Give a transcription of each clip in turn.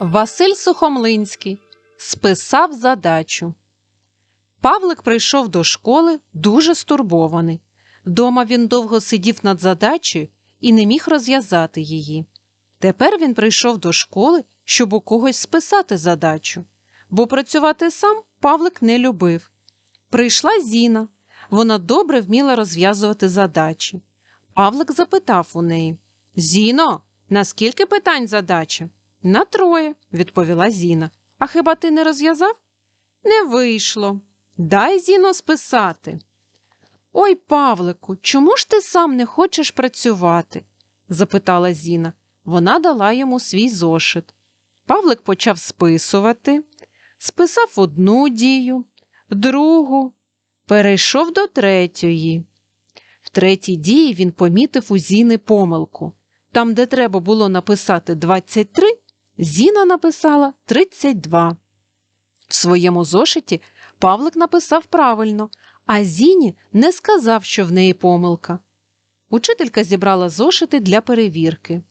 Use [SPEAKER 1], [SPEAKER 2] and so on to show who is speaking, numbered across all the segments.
[SPEAKER 1] Василь Сухомлинський списав задачу. Павлик прийшов до школи дуже стурбований. Дома він довго сидів над задачею і не міг розв'язати її. Тепер він прийшов до школи, щоб у когось списати задачу, бо працювати сам Павлик не любив. Прийшла Зіна. Вона добре вміла розв'язувати задачі. Павлик запитав у неї Зіно, на скільки питань задача? На троє, відповіла Зіна. А хіба ти не розв'язав? Не вийшло. Дай Зіно списати. Ой, Павлику, чому ж ти сам не хочеш працювати? запитала Зіна. Вона дала йому свій зошит. Павлик почав списувати, списав одну дію, другу, перейшов до третьої. В третій дії він помітив у Зіни помилку. Там, де треба було написати 23, Зіна написала 32. В своєму зошиті Павлик написав правильно, а Зіні не сказав, що в неї помилка. Учителька зібрала зошити для перевірки.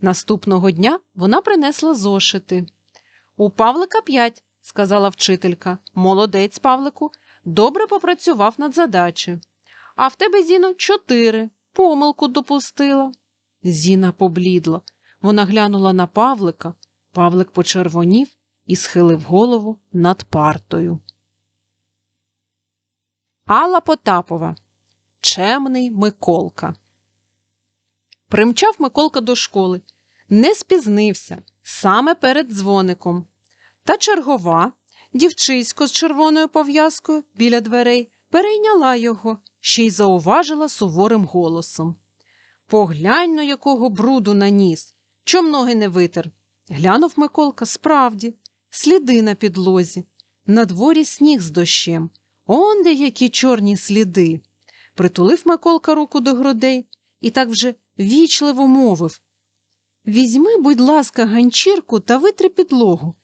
[SPEAKER 1] Наступного дня вона принесла зошити. У Павлика п'ять, сказала вчителька. Молодець, Павлику, добре попрацював над задачею. А в тебе, Зіно, чотири. Помилку допустила. Зіна поблідла. Вона глянула на Павлика. Павлик почервонів і схилив голову над партою. Алла Потапова. Чемний Миколка. Примчав Миколка до школи. Не спізнився саме перед дзвоником. Та чергова, дівчисько з червоною пов'язкою біля дверей, перейняла його, ще й зауважила суворим голосом. Поглянь, на якого бруду наніс, чом ноги не витер. Глянув Миколка справді, сліди на підлозі. На дворі сніг з дощем. Он де які чорні сліди. Притулив Миколка руку до грудей і так вже вічливо мовив Візьми, будь ласка, ганчірку та витри підлогу.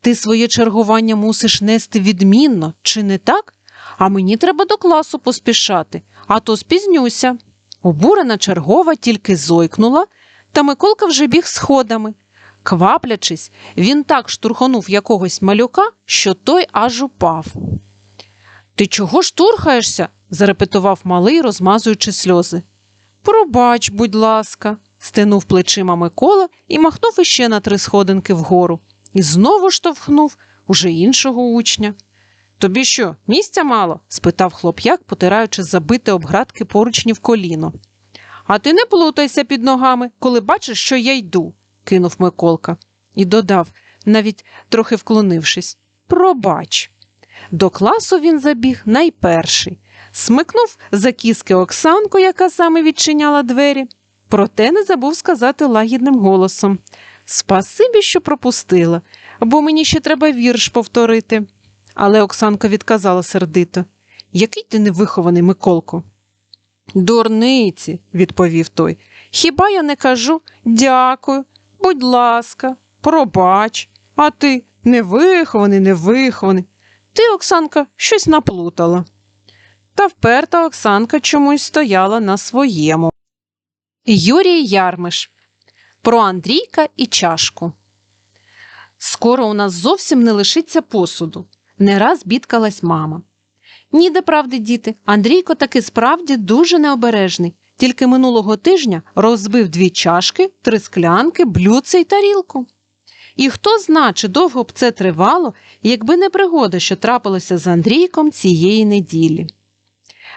[SPEAKER 1] Ти своє чергування мусиш нести відмінно, чи не так? А мені треба до класу поспішати, а то спізнюся. Обурена чергова тільки зойкнула, та Миколка вже біг сходами. Кваплячись, він так штурхонув якогось малюка, що той аж упав. Ти чого штурхаєшся? зарепетував малий, розмазуючи сльози. Пробач, будь ласка, стенув плечима Микола і махнув іще на три сходинки вгору, і знову штовхнув уже іншого учня. Тобі що, місця мало? спитав хлоп'як, потираючи забите обградки поручні в коліно. А ти не плутайся під ногами, коли бачиш, що я йду, кинув Миколка і додав, навіть трохи вклонившись. Пробач. До класу він забіг найперший, смикнув за кіски Оксанку, яка саме відчиняла двері, проте не забув сказати лагідним голосом Спасибі, що пропустила, бо мені ще треба вірш повторити. Але Оксанка відказала сердито Який ти невихований, Миколко? Дурниці, відповів той. Хіба я не кажу дякую, будь ласка, пробач, а ти невихований, невихований. Ти, Оксанка, щось наплутала. Та вперта Оксанка чомусь стояла на своєму. Юрій Ярмиш про Андрійка і чашку. Скоро у нас зовсім не лишиться посуду. Не раз бідкалась мама. Ніде правди, діти, Андрійко таки справді дуже необережний. Тільки минулого тижня розбив дві чашки, три склянки, блюдце й тарілку. І хто зна, чи довго б це тривало, якби не пригода, що трапилося з Андрійком цієї неділі.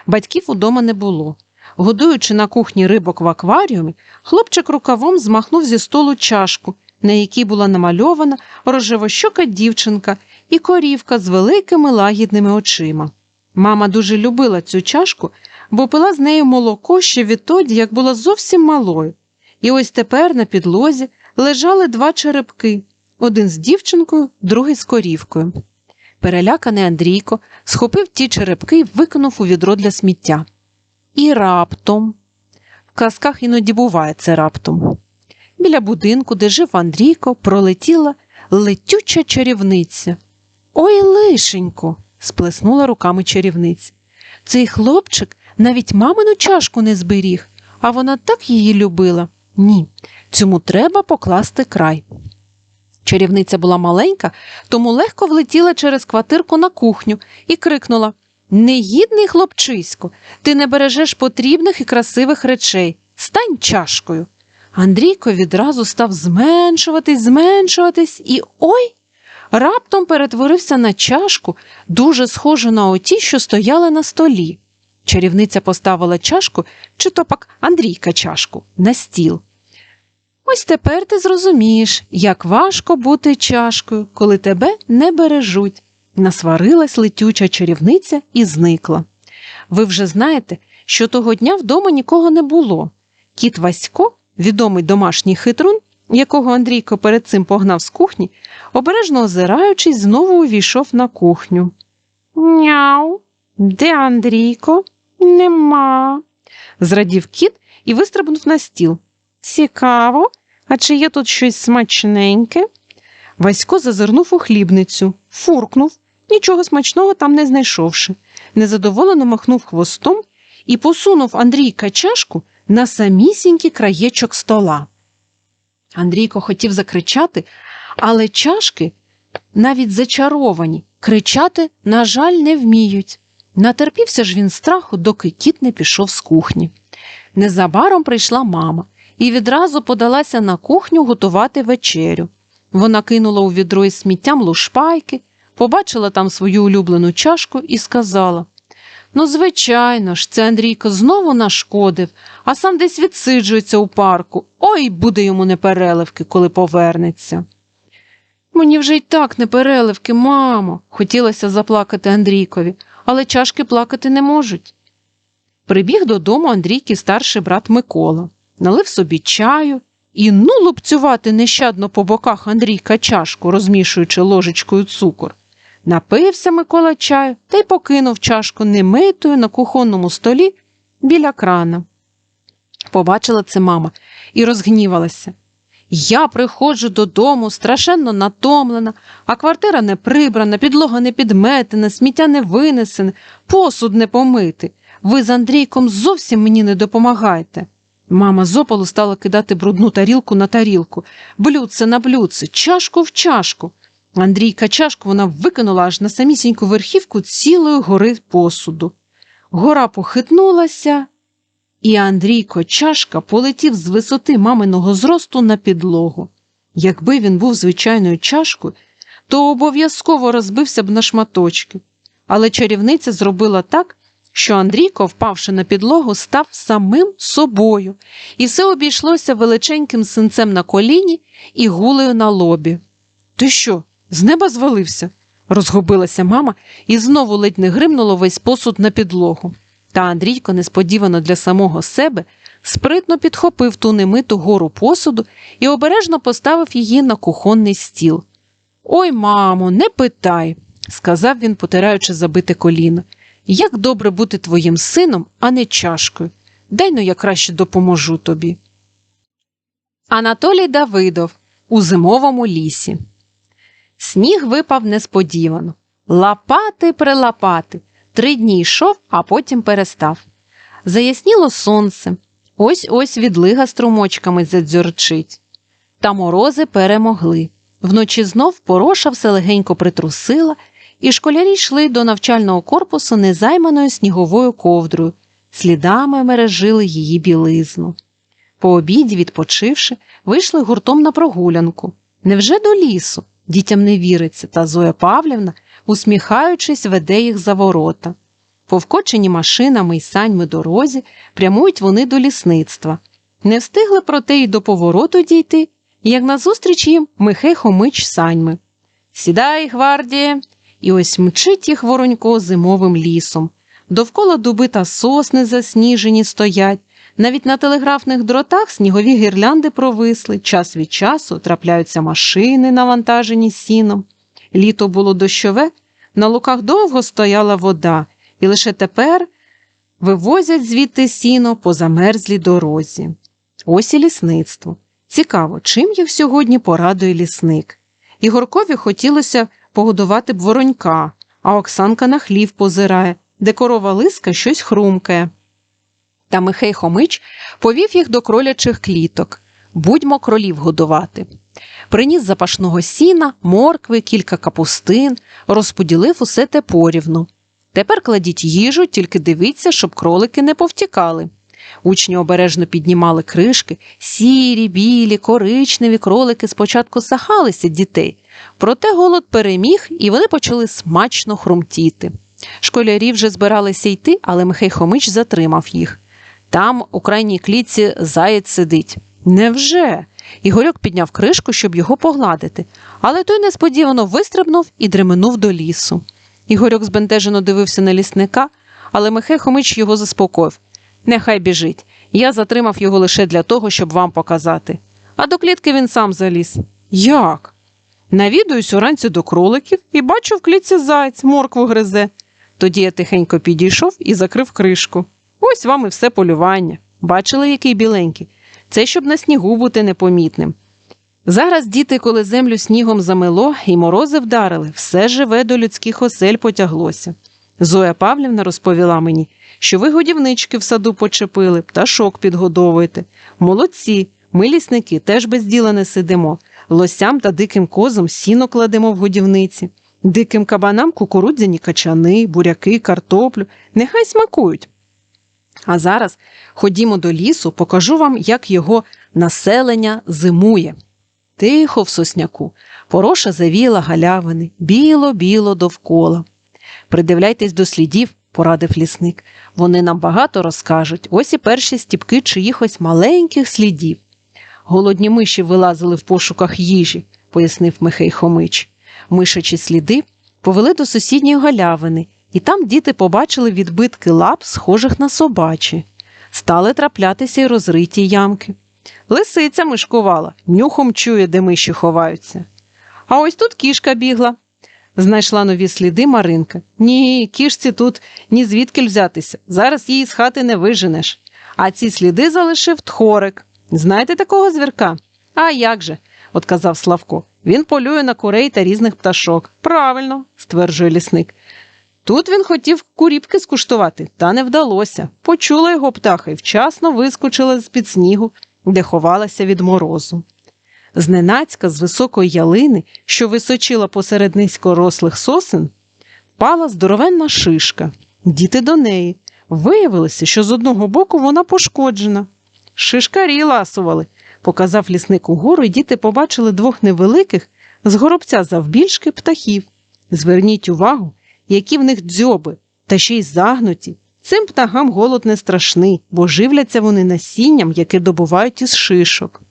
[SPEAKER 1] Батьків удома не було. Годуючи на кухні рибок в акваріумі, хлопчик рукавом змахнув зі столу чашку, на якій була намальована рожевощока дівчинка і корівка з великими лагідними очима. Мама дуже любила цю чашку, бо пила з нею молоко ще відтоді, як була зовсім малою. І ось тепер на підлозі лежали два черепки один з дівчинкою, другий з корівкою. Переляканий Андрійко схопив ті черепки і викинув у відро для сміття. І раптом, в казках іноді буває це раптом. Біля будинку, де жив Андрійко, пролетіла летюча чарівниця. Ой, лишенько, сплеснула руками чарівниця. Цей хлопчик навіть мамину чашку не зберіг, а вона так її любила. Ні, цьому треба покласти край. Чарівниця була маленька, тому легко влетіла через квартирку на кухню і крикнула Негідний хлопчисько, ти не бережеш потрібних і красивих речей. Стань чашкою. Андрійко відразу став зменшуватись, зменшуватись і ой! Раптом перетворився на чашку, дуже схожу на оті, що стояли на столі. Чарівниця поставила чашку, чи то пак Андрійка чашку, на стіл. Ось тепер ти зрозумієш, як важко бути чашкою, коли тебе не бережуть. Насварилась летюча чарівниця і зникла. Ви вже знаєте, що того дня вдома нікого не було. Кіт Васько, відомий домашній хитрун, якого Андрійко перед цим погнав з кухні, обережно озираючись, знову увійшов на кухню. Няу, де Андрійко? Нема. зрадів кіт і вистрибнув на стіл. Цікаво, а чи є тут щось смачненьке? Васько зазирнув у хлібницю, фуркнув, нічого смачного там не знайшовши. Незадоволено махнув хвостом і посунув Андрійка чашку на самісінький краєчок стола. Андрійко хотів закричати, але чашки, навіть зачаровані, кричати, на жаль, не вміють. Натерпівся ж він страху, доки кіт не пішов з кухні. Незабаром прийшла мама і відразу подалася на кухню готувати вечерю. Вона кинула у відро із сміттям лушпайки, побачила там свою улюблену чашку і сказала Ну, звичайно ж, це Андрійко знову нашкодив, а сам десь відсиджується у парку. Ой, буде йому непереливки, коли повернеться. Мені вже й так непереливки, мамо, хотілося заплакати Андрійкові, але чашки плакати не можуть. Прибіг додому Андрійки старший брат Микола, налив собі чаю і ну лупцювати нещадно по боках Андрійка чашку, розмішуючи ложечкою цукор. Напився Микола чаю та й покинув чашку немитою на кухонному столі біля крана. Побачила це мама і розгнівалася. Я приходжу додому, страшенно натомлена, а квартира не прибрана, підлога не підметена, сміття не винесене, посуд не помити. Ви з Андрійком зовсім мені не допомагаєте. Мама з стала кидати брудну тарілку на тарілку, блюдце на блюдце, чашку в чашку. Андрійка чашку вона викинула аж на самісіньку верхівку цілої гори посуду. Гора похитнулася, і Андрійко чашка полетів з висоти маминого зросту на підлогу. Якби він був звичайною чашкою, то обов'язково розбився б на шматочки. Але чарівниця зробила так, що Андрійко, впавши на підлогу, став самим собою, і все обійшлося величеньким синцем на коліні і гулею на лобі. Ти що, з неба звалився? розгубилася мама і знову ледь не гримнуло весь посуд на підлогу. Та Андрійко, несподівано для самого себе, спритно підхопив ту немиту гору посуду і обережно поставив її на кухонний стіл. Ой, мамо, не питай, сказав він, потираючи забите коліно. Як добре бути твоїм сином, а не чашкою. Дай ну я краще допоможу тобі. Анатолій Давидов у зимовому лісі. Сніг випав несподівано. Лапати прилапати. Три дні йшов, а потім перестав. Заясніло сонце. Ось ось відлига струмочками задзюрчить. Та морози перемогли. Вночі знов пороша все легенько притрусила, і школярі йшли до навчального корпусу незайманою сніговою ковдрою, слідами мережили її білизну. По обіді, відпочивши, вийшли гуртом на прогулянку. Невже до лісу? Дітям не віриться, та Зоя Павлівна, усміхаючись, веде їх за ворота. Повкочені машинами й саньми дорозі, прямують вони до лісництва. Не встигли проте й до повороту дійти, як назустріч їм Михей Хомич саньми. Сідай, гвардія, і ось мчить їх воронько зимовим лісом. Довкола дуби та сосни засніжені стоять. Навіть на телеграфних дротах снігові гірлянди провисли, час від часу трапляються машини, навантажені сіном. Літо було дощове, на луках довго стояла вода, і лише тепер вивозять звідти сіно по замерзлій дорозі. Ось і лісництво. Цікаво, чим їх сьогодні порадує лісник. Ігоркові хотілося погодувати б воронька, а Оксанка на хлів позирає, де корова лиска щось хрумкає. Та Михей Хомич повів їх до кролячих кліток. Будьмо кролів годувати. Приніс запашного сіна, моркви, кілька капустин, розподілив усе те порівну. Тепер кладіть їжу, тільки дивіться, щоб кролики не повтікали. Учні обережно піднімали кришки, сірі, білі, коричневі кролики спочатку сахалися дітей, проте голод переміг, і вони почали смачно хрумтіти. Школярі вже збиралися йти, але Михай Хомич затримав їх. Там, у крайній клітці, заєць сидить. Невже? Ігорьок підняв кришку, щоб його погладити, але той несподівано вистрибнув і дременув до лісу. Ігорьок збентежено дивився на лісника, але Михай Хомич його заспокоїв. Нехай біжить. Я затримав його лише для того, щоб вам показати. А до клітки він сам заліз. Як? Навідуюсь уранці до кроликів і бачу в клітці заєць, моркву гризе. Тоді я тихенько підійшов і закрив кришку. Ось вам і все полювання. Бачили, який біленький? Це щоб на снігу бути непомітним. Зараз діти, коли землю снігом замело і морози вдарили, все живе до людських осель потяглося. Зоя Павлівна розповіла мені, що ви годівнички в саду почепили, пташок підгодовуєте. Молодці, ми лісники теж без діла не сидимо. Лосям та диким козам сіно кладемо в годівниці. Диким кабанам кукурудзяні качани, буряки, картоплю. Нехай смакують. А зараз ходімо до лісу, покажу вам, як його населення зимує. Тихо в сосняку, пороша завіла галявини, біло-біло довкола. Придивляйтесь до слідів, порадив лісник. Вони нам багато розкажуть. Ось і перші стіпки чиїхось маленьких слідів. Голодні миші вилазили в пошуках їжі, пояснив Михей Хомич. Мишачі сліди повели до сусідньої галявини, і там діти побачили відбитки лап, схожих на собачі. Стали траплятися й розриті ямки. Лисиця мишкувала, нюхом чує, де миші ховаються. А ось тут кішка бігла. Знайшла нові сліди Маринка. Ні, кішці тут ні звідки взятися. Зараз її з хати не виженеш. А ці сліди залишив тхорик. Знаєте такого звірка? А як же, отказав Славко. Він полює на курей та різних пташок. Правильно, стверджує лісник. Тут він хотів куріпки скуштувати, та не вдалося. Почула його птаха і вчасно вискочила з-під снігу, де ховалася від морозу. Зненацька з високої ялини, що височила посеред низькорослих сосен, впала здоровенна шишка. Діти до неї. Виявилося, що з одного боку вона пошкоджена. Шишкарі ласували, показав лісник угору, і діти побачили двох невеликих з горобця завбільшки птахів. Зверніть увагу, які в них дзьоби, та ще й загнуті. Цим птахам голод не страшний, бо живляться вони насінням, яке добувають із шишок.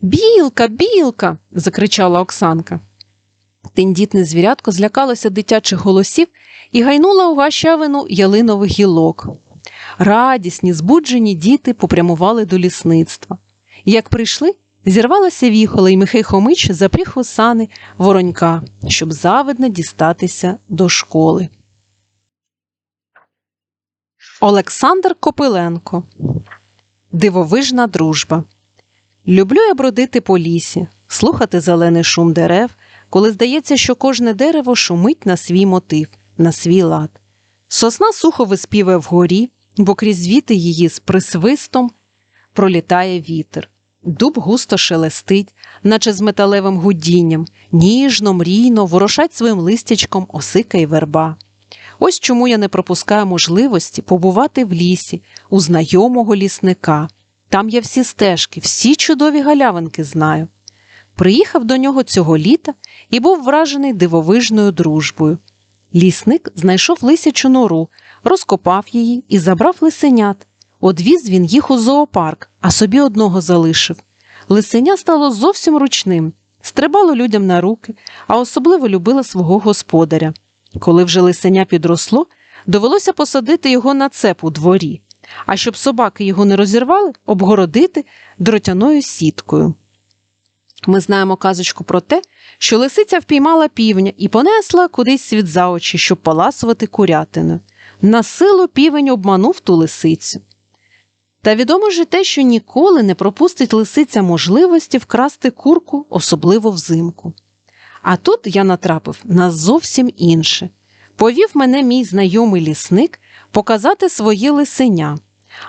[SPEAKER 1] Білка, білка. закричала Оксанка. Тендітне звірятко злякалося дитячих голосів і гайнула у гащавину ялинових гілок. Радісні, збуджені діти попрямували до лісництва. Як прийшли, зірвалася віхола, і Михай Хомич запріг у сани воронька, щоб завидно дістатися до школи. Олександр Копиленко Дивовижна дружба. Люблю я бродити по лісі, слухати зелений шум дерев, коли здається, що кожне дерево шумить на свій мотив, на свій лад. Сосна сухо виспівує вгорі, бо крізь віти її з присвистом пролітає вітер. Дуб густо шелестить, наче з металевим гудінням, ніжно, мрійно ворушать своїм листячком осика й верба. Ось чому я не пропускаю можливості побувати в лісі у знайомого лісника. Там є всі стежки, всі чудові галявинки знаю. Приїхав до нього цього літа і був вражений дивовижною дружбою. Лісник знайшов лисячу нору, розкопав її і забрав лисенят. Одвіз він їх у зоопарк, а собі одного залишив. Лисеня стало зовсім ручним, стрибало людям на руки, а особливо любила свого господаря. Коли вже лисеня підросло, довелося посадити його на цеп у дворі, а щоб собаки його не розірвали, обгородити дротяною сіткою. Ми знаємо казочку про те, що лисиця впіймала півня і понесла кудись світ за очі, щоб поласувати курятину. На силу півень обманув ту лисицю. Та відомо ж те, що ніколи не пропустить лисиця можливості вкрасти курку, особливо взимку. А тут я натрапив на зовсім інше. Повів мене мій знайомий лісник показати своє лисеня,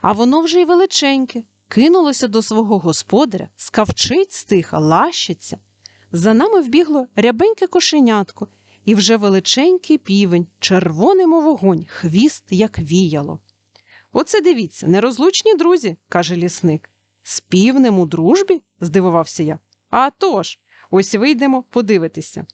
[SPEAKER 1] а воно вже й величеньке, кинулося до свого господаря, скавчить стиха, лащиться. За нами вбігло рябеньке кошенятко і вже величенький півень, червоний мов вогонь, хвіст, як віяло. Оце дивіться, нерозлучні друзі, каже лісник. З півнем у дружбі? здивувався я. А тож, ось вийдемо подивитися.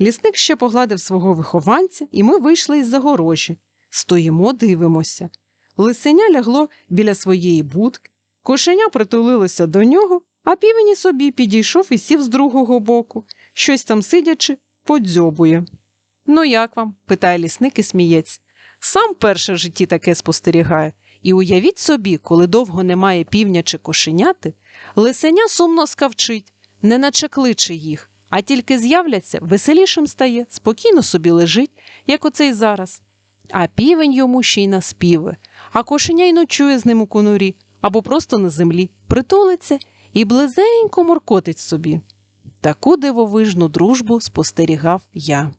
[SPEAKER 1] Лісник ще погладив свого вихованця, і ми вийшли із загорожі. Стоїмо, дивимося. Лисеня лягло біля своєї будки, кошеня притулилося до нього, а півень і собі підійшов і сів з другого боку, щось там сидячи, подзьобує. Ну, як вам? питає лісник і сміється. Сам перше в житті таке спостерігає. І уявіть собі, коли довго немає півня чи кошеняти, лисеня сумно скавчить, неначе кличе їх, а тільки з'являться, веселішим стає, спокійно собі лежить, як оцей зараз. А півень йому ще й наспіве, а кошеня й ночує з ним у конурі або просто на землі, притулиться і близенько моркотить собі. Таку дивовижну дружбу спостерігав я.